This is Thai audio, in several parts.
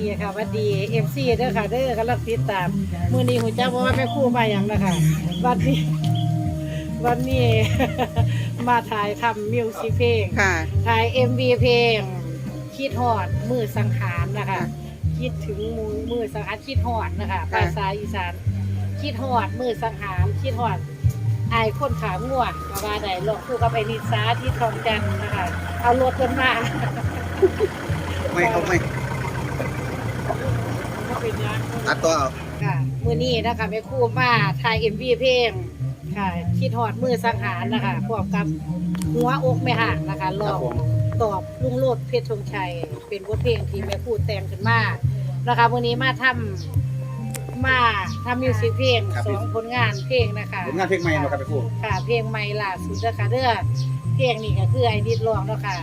ดีค่ะหวัดดีเอฟซีเด้อค่ะเด้อกำลังติดตามมื้อนี้หูจักบ่ว่าแม่ครู่มาหยังนะคะวันนี้วันนี้ มาถ่ายทำมิวสิกเพลงค่ะ ถ่าย MV เพลง คิดฮอดมือสังหารนะคะค่ะคิดถึงมือมือสังหารคิดฮอดนะคะค่ะภาษาอีสานคิดฮอดมือสังหารคิดฮอดไอายคนขาง่วงก็ว่าได้ลองคู่กับไอนิสาที่ทองจันทร์นะคะ เอารถกันมา ไม่เอาไม่ ก็เป็น อยังตัดตัวเอาค่ะมือนี้นะคะแม่ครู่มาถ่าย MV เพลงค่ะคิดฮอดมือสังหารนะคะพร้อมกับหัวอกแม่ห่างนะคะลครัอบงผมตอบลุงโลดเพชรธงชัย เป็นบทเพลงที่แม่พูดแต่งขึ้นมานะคะวันนี้มาทำมาทำมิวสิกเพลงสองผลงานเพลงนะคะ ผลงานเพลงใหม่มาครับไปพูดค่ะเพลงใหม่ล่าสุดนะคะเด้อเพลงนี้ก็คือไอดิดร้องเนาะค่ะ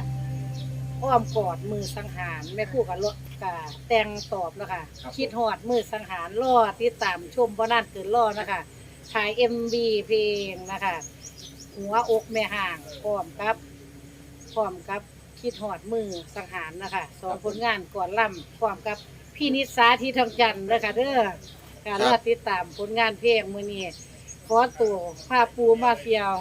อ้อมกอดมือสังหารแม่คู่กับรถ กับแต่งตอบเนาะคะคิดฮอดมือสังหารรอติดตามชมบ่นานเกินรอนะคะถ่าย MV เพลงนะคะหัวอกแม่ห่างพร้อมกับพร้อมกับคิดหอดมือสังหารนะคะสองผลงานก่อนล่ำพร้อมกับพี่นิสาที่ทองจันทร์นะคะเด้อการรอติดตามผลงานเพลงมือนี้ขอตัวพาปูมาเฟียว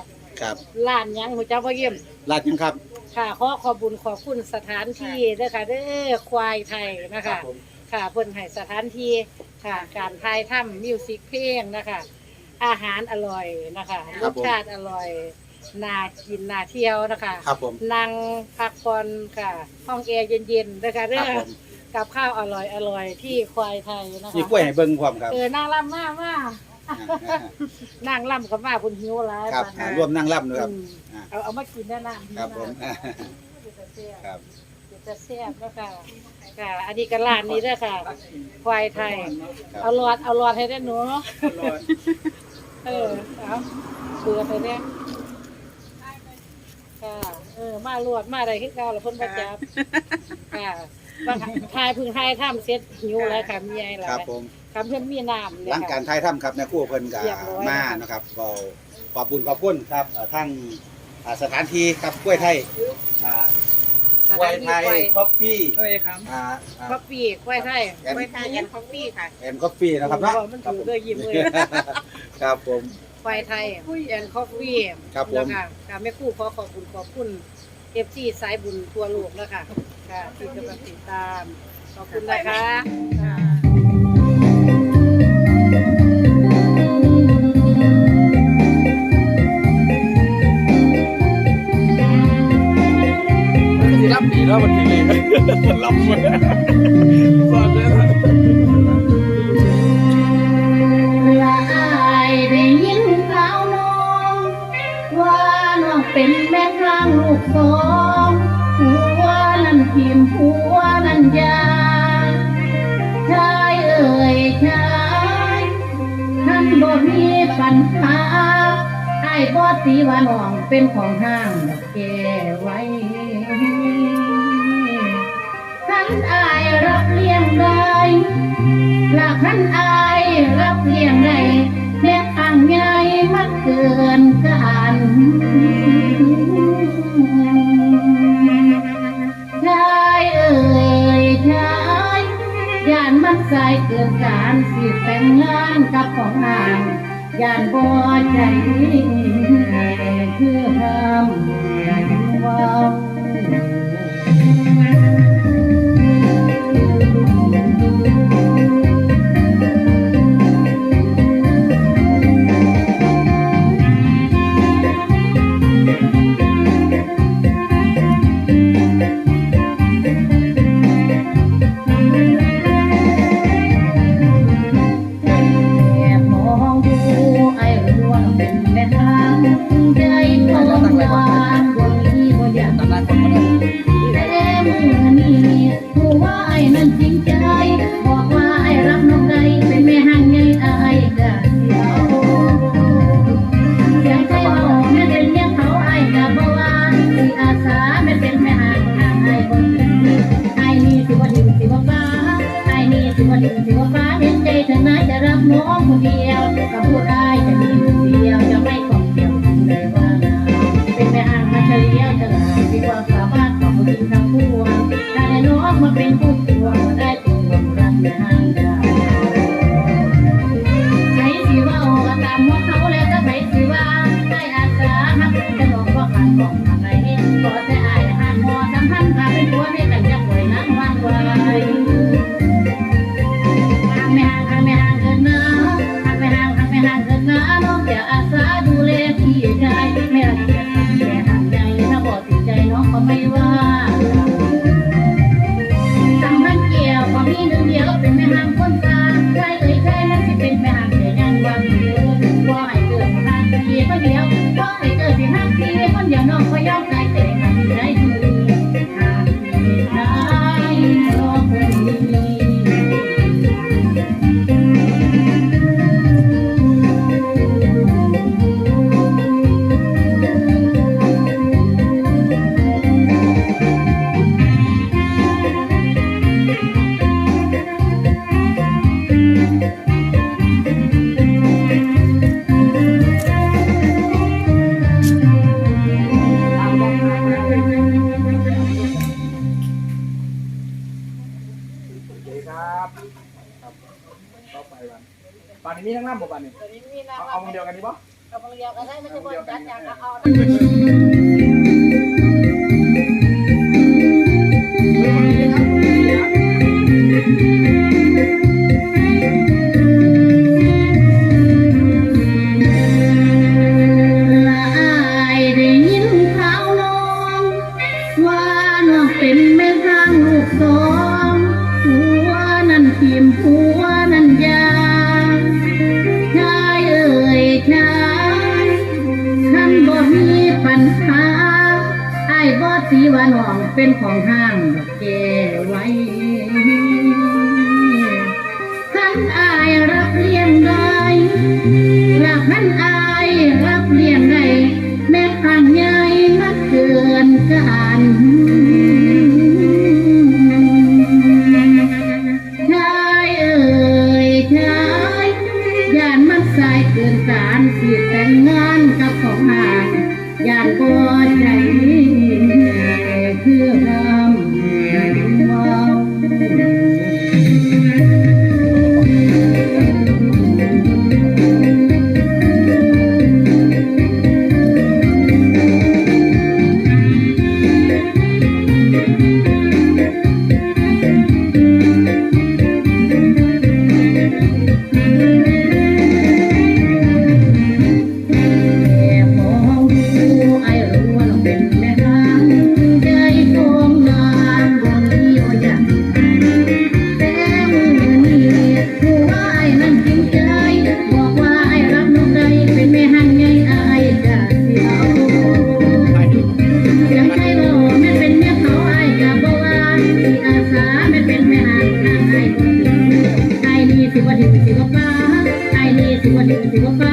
ครับล้านหยังหัวเจ้าพ่อเยี่ยม ลาดยังครับ ค่ะขอขอบุญขอบคุณสถานที่เด้อค่ะเด้อควายไทยนะครัคะ บผม ค่ะเพิ่นให้สถานที่ค่ะ การถ่ายทำมิวสิกเพลงนะคะ อาหารอร่อยนะคะรสชาติอร่อยน่ากินน่าเที่ยวนะคะครับผมนั่งพักผ่อนค่ะ ห้องแอร์เย็นๆนะคะคเรื่รัอบผมกับข้าวอร่อยอร่อยที่ควายไทยนะคะมีกล้วยให้เบิ่งพร้อมครับ เออนั่งล่ำมากมาก นั่งล่ำกับมาคุณหิวหลายครับปานอ่านั้นร่วมนั่งร่ำด้วยครับ อืมอ่า เอาเอามากินได้น้ำดีครับผมมากอ่าเดี๋ยวจะแซ่บครับเดี๋ยวจะแซ่บแล้วค่ะค่ะ อันนี้ก็ร้านนี้ด้วยค่ะ ควายไทย ครับ เอาหลอดเอาหลอดให้ได้หนูเออเอาเบื่อไปเนี่ยค่ะ เออ มาลวดมาอะไรขึ้นเก่าแล้วเพิ่นประจับค่ะบางทายเพึ่งทายถ้ำเสร็จหิวแล้วค่ะมีไงล่ะครับผม คำเพิ่นมีน้ำหเนี่ยลังการค่ะถ่ายทำครับในครู่เพิ่นกับเรียบร้อยมานะครับก็ขอบบุญขอบคุณครับเอ่อทั้งอ่าสถานที่ครับกล้วยไทยอ่ากล้วยไทยคอฟฟี่โอ้ยครับ อ่าอ่าข้าวปีกควายไทยแอนไว้ทานยันคอฟฟี่ค่ะแอนคอฟฟี่นะครับเนาะมันถือด้วยยิ้มเลยครับผมควายไทยแอนคอฟฟี่ครับผม แล้วค่ะค่ะแม่ครู่ขอขอบคุณขอบคุณเอฟซีสายบุญทั่วโลกแล้วค่ะค่ะที่กำลังติดตามขอบคุณนะคะ ที่รับดีแล้วมันทีเลยรับเลยสอนได้ยินข่าวน้องว่าน้องเป็นแม่ทางลูกสองผัวนั่นพิมผัวนั่นยาชายเอ่ยชายท่านบ่มีปัญหาไอ้บ่ตีว่าน้องเป็นของห้างดอกแกไว้ นอายรับเลี้ยงได้หลักท่านอายรับเลี้ยงได้แม่ทางใหญ่มันเกินกันชายเอ่ยชายย่านมันสายเกินการสิแต่งงานกับของอ่างย่านบ่ใจคือทำเว่า incertidumbre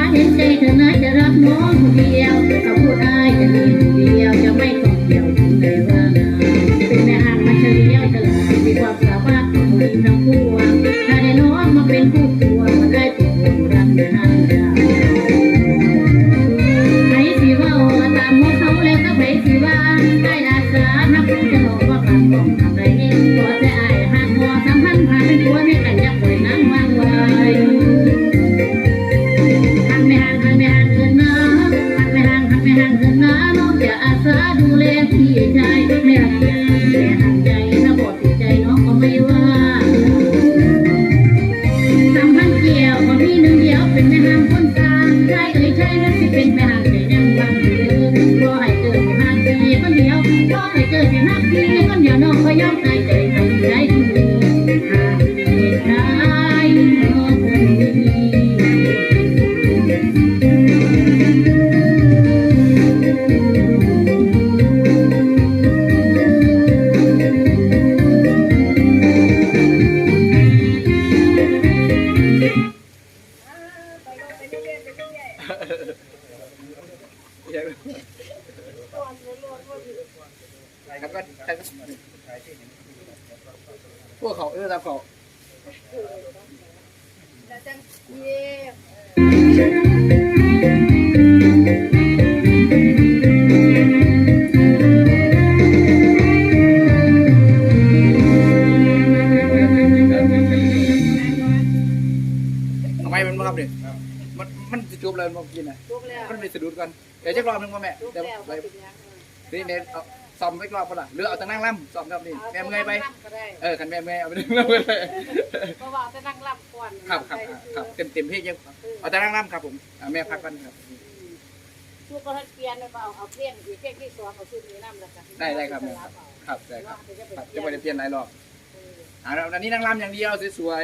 บ่กินน่ะกแมันไปสะดุดกันเดี๋ยวเจักรอบหนึงบ่แม่เดี๋ยวไปก็ตินี้แม่เอาซ่อมไปรอบก่อนล่ะหรือเอาตะนั่งล่ำซ่อมรอบนี้แม่เมื่ยไปเออคันแม่เมื่ยเอาไปนั่งล่ำเลยเพราะว่าเอาแต่นั่งลำก่อนครับครับครับเต็มเต็มที่ยังเอาตะนั่งล่ํครับผมแม่พักกันครับ ลูกก็ให้เปลี่ยนแล้วก็เอาเอาเปลี่ยนอีกเปลี่ยนที่สองเขาซื้อนี้น้ำแล้วกันได้ได้ครับแม่ ครับได้ครับจะไม่ไเปลี่ยนหลายรอบอ่าแล้วอันนี้นั่งล่ํอย่างเดียวสวย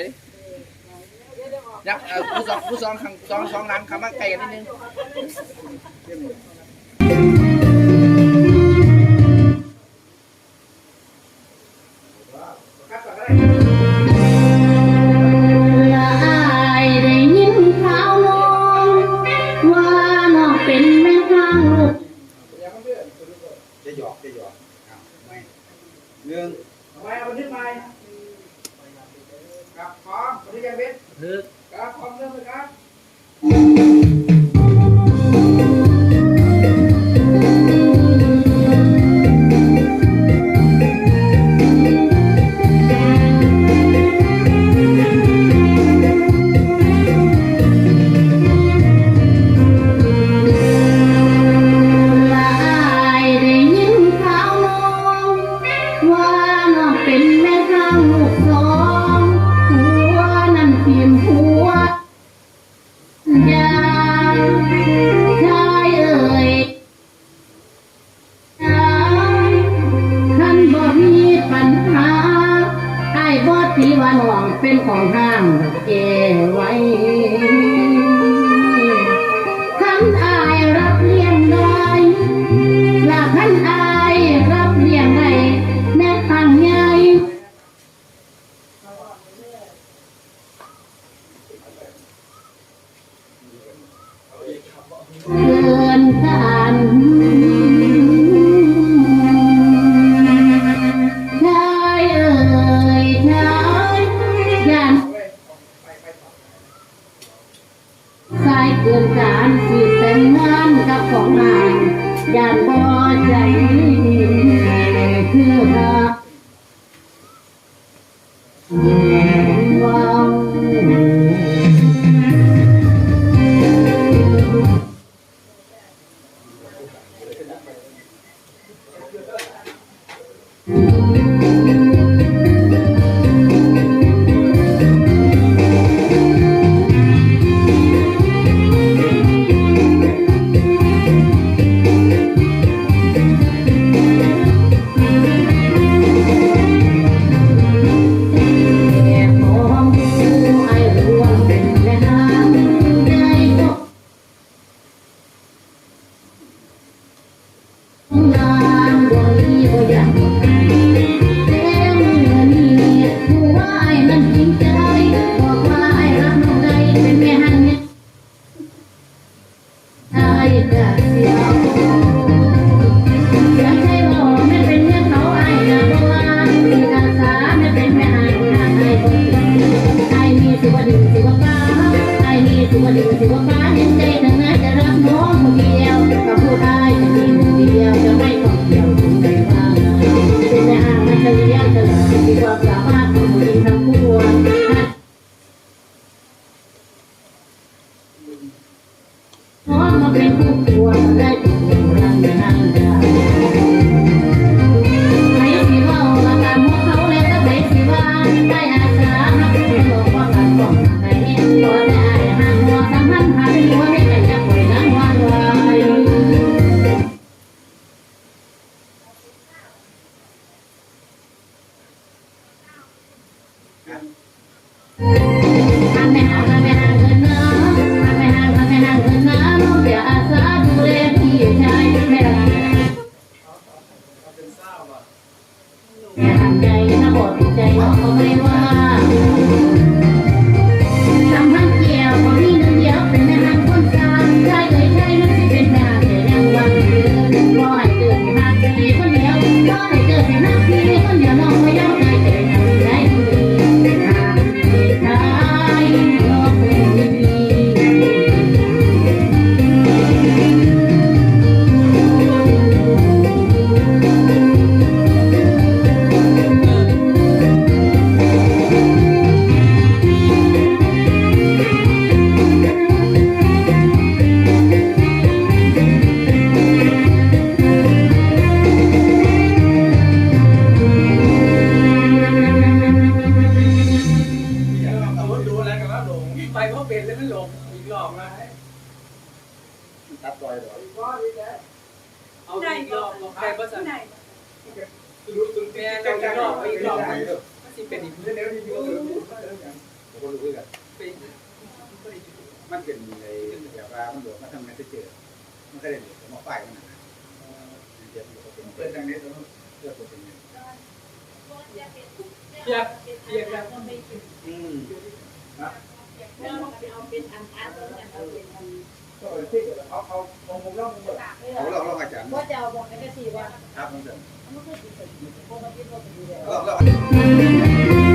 ยักเออผู้สองผู้สองสองสองหลังขังมาเกลนิดนึง เป็นของห้างเกไว้ Why? gracias. Yeah. ว่าจะเอาบอกในกระสี่วันครับผมเสร็จมันก็คือเสร็จปกติราจะดูแ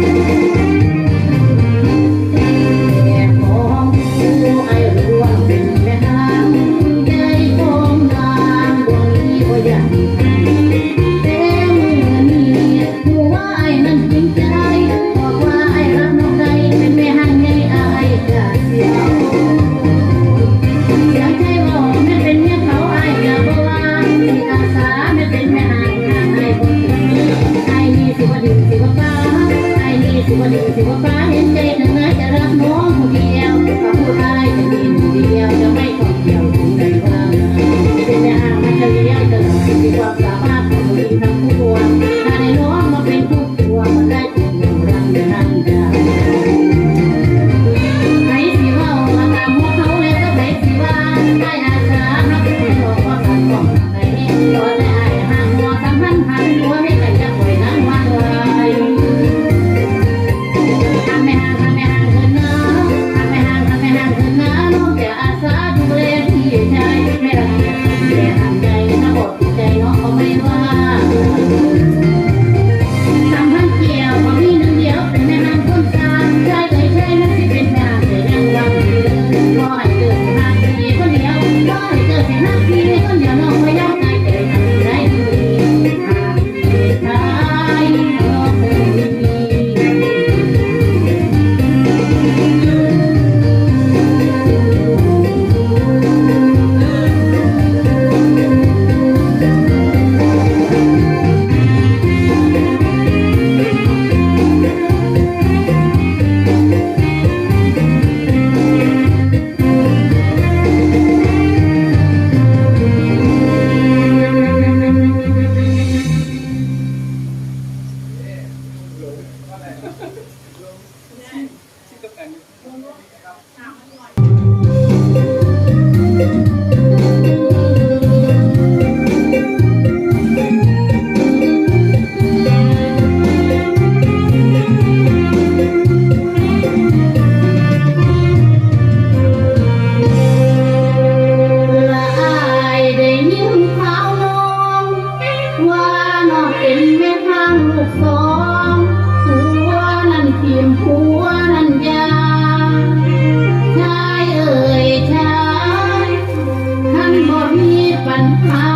น้องเป็นแม่ทางลูกสองผัวนั่นพิมผัวนั่นยาชายเอ่ยชายท่านบ่มีปัญหา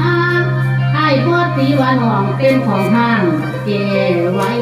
ไอ้บ่ตีว่าน้องเป็นของห้างเก่ไว้